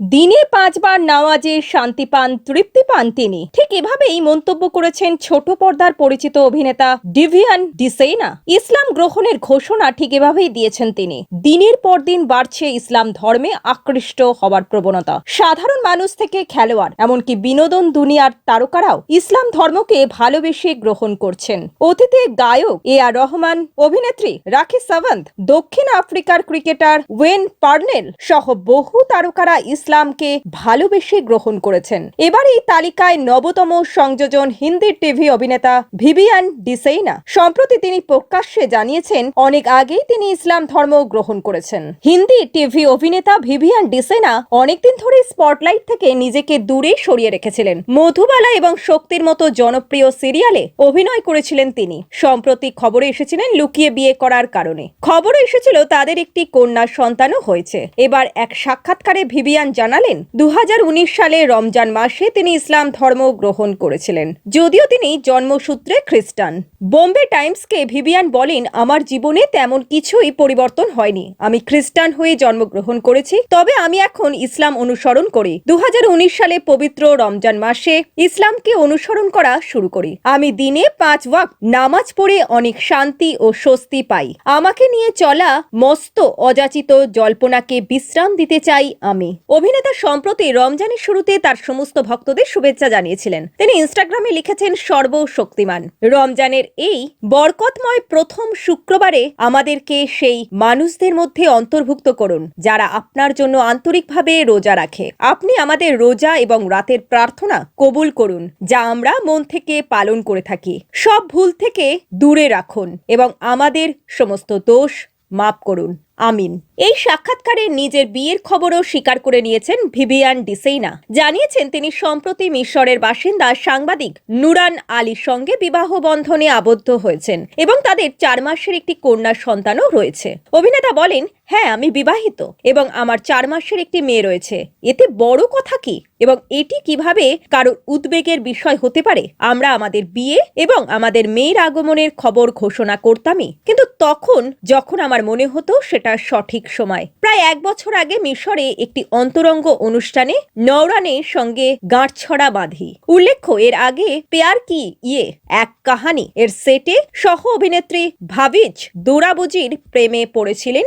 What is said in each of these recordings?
দিনে পাঁচবার নামাজে শান্তি পান, তৃপ্তি পান তিনি। ঠিক এভাবেই মন্তব্য করেছেন ছোট পর্দার পরিচিত অভিনেতা ডিভিয়ান ডিসেইনা। ইসলাম গ্রহণের ঘোষণা ঠিক এভাবেই দিয়েছেন তিনি। দিনের পর দিন বাড়ছে ইসলাম ধর্মে আকৃষ্ট হবার প্রবণতা। সাধারণ মানুষ থেকে খেলোয়াড়, এমনকি বিনোদন দুনিয়ার তারকারাও ইসলাম ধর্মকে ভালোবেসে গ্রহণ করছেন। অতীতে গায়ক এ আর রহমান, অভিনেত্রী রাখি সাওয়ান্ত দক্ষিণ আফ্রিকার ক্রিকেটার ওয়েন পার্নেল সহ বহু তারকারা ইসলামকে ভালোবেসে গ্রহণ করেছেন। এবার এই তালিকায় নবতম সংযোজন হিন্দি টিভি অভিনেতা ভিভিয়ান ডিসেইনা। সম্প্রতি তিনি প্রকাশ্যে জানিয়েছেন, অনেক আগেই তিনি ইসলাম ধর্ম গ্রহণ করেছেন। হিন্দি টিভি অভিনেতা ভিভিয়ান ডিসেনা অনেকদিন ধরে স্পটলাইট থেকে নিজেকে দূরে সরিয়ে রেখেছিলেন। মধুবালা এবং শক্তির মতো জনপ্রিয় সিরিয়ালে অভিনয় করেছিলেন তিনি। সম্প্রতি খবরে এসেছিলেন, লুকিয়ে বিয়ে করার কারণে। খবরে এসেছিল, তাদের একটি কন্যা সন্তানও হয়েছে। এবার এক সাক্ষাৎকারে ভিভিয়ান জানালেন দু হাজার উনিশ সালে রমজান মাসে তিনি ইসলাম ধর্ম গ্রহণ করেছিলেন। যদিও তিনি জন্মসূত্রে খ্রিস্টান। বোম্বে টাইমসকে ভিভিয়ান বলেন, আমার জীবনে তেমন কিছুই পরিবর্তন হয়নি। আমি খ্রিস্টান হয়ে জন্মগ্রহণ করেছি, তবে আমি এখন ইসলাম অনুসরণ করি। দু হাজার উনিশ সালে পবিত্র রমজান মাসে ইসলামকে অনুসরণ করা শুরু করি। আমি দিনে পাঁচ ওয়াক্ত নামাজ পড়ে অনেক শান্তি ও স্বস্তি পাই। আমাকে নিয়ে চলা মস্ত অযাচিত জল্পনাকে বিশ্রাম দিতে চাই আমি। অভিনেতা সম্প্রতি রমজানের শুরুতে তার সমস্ত ভক্তদের শুভেচ্ছা জানিয়েছিলেন। তিনি ইনস্টাগ্রামে লিখেছেন, সর্বশক্তিমান। রমজানের এই বরকতময় প্রথম শুক্রবারে আমাদেরকে সেই মানুষদের মধ্যে অন্তর্ভুক্ত করুন, যারা আপনার জন্য আন্তরিকভাবে রোজা রাখে। আপনি আমাদের রোজা এবং রাতের প্রার্থনা কবুল করুন, যা আমরা মন থেকে পালন করে থাকি। সব ভুল থেকে দূরে রাখুন এবং আমাদের সমস্ত দোষ মাফ করুন। আমিন। এই সাক্ষাৎকারে নিজের বিয়ের খবরও স্বীকার করে নিয়েছেন ভিভিয়ান ডিসেইনা। জানিয়েছেন তিনি সম্প্রতি মিশরের বাসিন্দা সাংবাদিক নুরান আলীর সঙ্গে বিবাহ বন্ধনে আবদ্ধ হয়েছেন এবং তাদের চার মাসের একটি কন্যা সন্তানও রয়েছে। অভিনেতা বলেন হ্যাঁ আমি বিবাহিত এবং আমার চার মাসের একটি মেয়ে রয়েছে। এতে বড় কথা কি? এবং এটি কীভাবে কারোর উদ্বেগের বিষয় হতে পারে? আমরা আমাদের বিয়ে এবং আমাদের মেয়ের আগমনের খবর ঘোষণা করতামই। কিন্তু তখন যখন আমার মনে হতো সেটা সঠিক সময়। প্রায় এক বছর আগে মিশরে একটি অন্তরঙ্গ অনুষ্ঠানে নওরানের সঙ্গে গাঁটছড়া বাঁধি। উল্লেখ্য, এর আগে পেয়ার কি ইয়ে এক কাহানি এর সেটে সহ অভিনেত্রী ভাবিজ দোরাবুজির প্রেমে পড়েছিলেন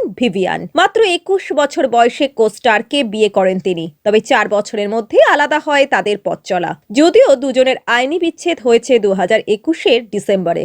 ভিভিয়ান মাত্র একুশ বছর বয়সে কোস্টারকে বিয়ে করেন তিনি। তবে চার বছরের মধ্যে আলাদা হয় তাদের পথ চলা। যদিও দুজনের আইনি বিচ্ছেদ হয়েছে দু হাজার একুশের ডিসেম্বরে।